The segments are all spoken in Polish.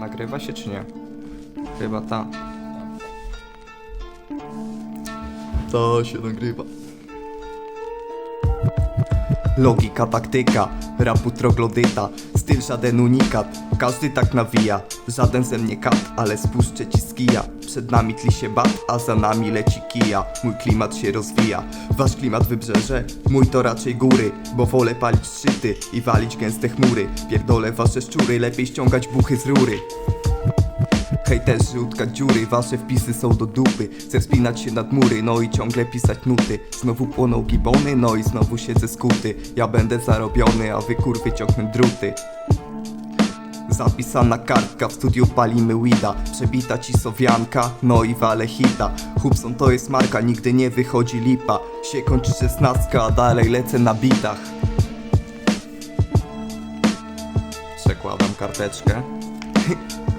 Nagrywa się czy nie? Chyba ta. To się nagrywa. Logika, taktyka, rapu troglodyta Styl żaden unikat, każdy tak nawija Żaden ze mnie kat, ale spuszczę ci z kija. Przed nami tli się bat, a za nami leci kija. Mój klimat się rozwija, wasz klimat wybrzeże Mój to raczej góry, bo wolę palić szczyty I walić gęste chmury. Pierdolę wasze szczury, lepiej ściągać buchy z rury Hejterzy utkać dziury, wasze wpisy są do dupy. Chcę wspinać się nad mury, no i ciągle pisać nuty. Znowu płoną gibony, no i znowu siedzę skuty. Ja będę zarobiony, a wy kurwy ciągnę druty. Zapisana kartka, w studiu palimy weeda. Przebita ci sowianka, no i wale hita. Hubson to jest marka, nigdy nie wychodzi lipa. Się kończy szesnastka, a dalej lecę na bitach. Przekładam karteczkę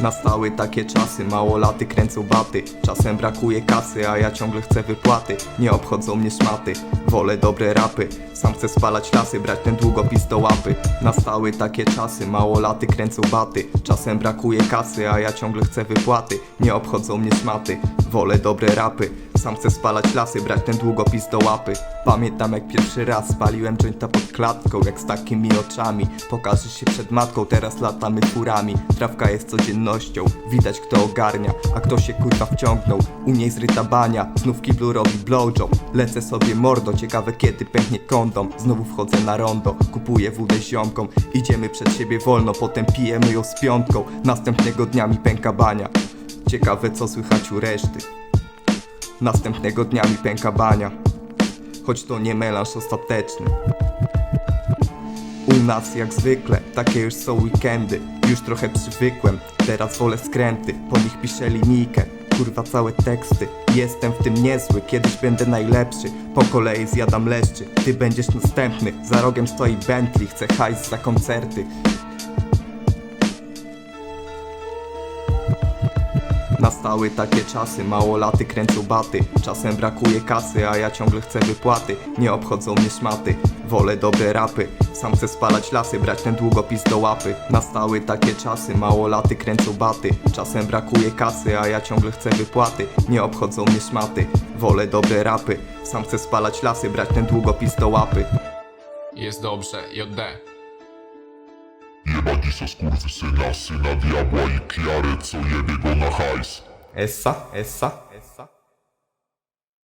Nastały takie czasy, mało laty kręcą baty. Czasem brakuje kasy, a ja ciągle chcę wypłaty. Nie obchodzą mnie szmaty, wolę dobre rapy. Sam chcę spalać lasy, brać ten długopis do łapy. Nastały takie czasy, mało laty kręcą baty. Czasem brakuje kasy, a ja ciągle chcę wypłaty. Nie obchodzą mnie szmaty, wolę dobre rapy. Sam chcę spalać lasy, brać ten długopis do łapy. Pamiętam jak pierwszy raz spaliłem jointa pod klatką Jak z takimi oczami. Pokażesz się przed matką, teraz latamy furami. Trawka jest codziennością, widać kto ogarnia A kto się kurwa wciągnął, u niej zryta bania Znów kiblu robi blowjob. Lecę sobie mordo, ciekawe kiedy pęknie kondom Znowu wchodzę na rondo, kupuję wódę ziomką Idziemy przed siebie wolno, potem pijemy ją z piątką. Następnego dnia mi pęka bania Ciekawe co słychać u reszty. Następnego dnia mi pęka bania Choć to nie melanż ostateczny. U nas jak zwykle, takie już są weekendy. Już trochę przywykłem, teraz wolę skręty. Po nich piszę linijkę, kurwa całe teksty. Jestem w tym niezły, kiedyś będę najlepszy. Po kolei zjadam leszczy, ty będziesz następny. Za rogiem stoi Bentley, chcę hajs za koncerty Nastały takie czasy, mało laty kręcą baty. Czasem brakuje kasy, a ja ciągle chcę wypłaty. Nie obchodzą mnie szmaty, wolę dobre rapy. Sam chcę spalać lasy, brać ten długopis do łapy. Nastały takie czasy, mało laty kręcą baty. Czasem brakuje kasy, a ja ciągle chcę wypłaty. Nie obchodzą mnie szmaty, wolę dobre rapy. Sam chcę spalać lasy, brać ten długopis do łapy. Jest dobrze, JD. Jebać są skurwysyna, syna diabła i kiary, co jebie go na hajs. Essa, essa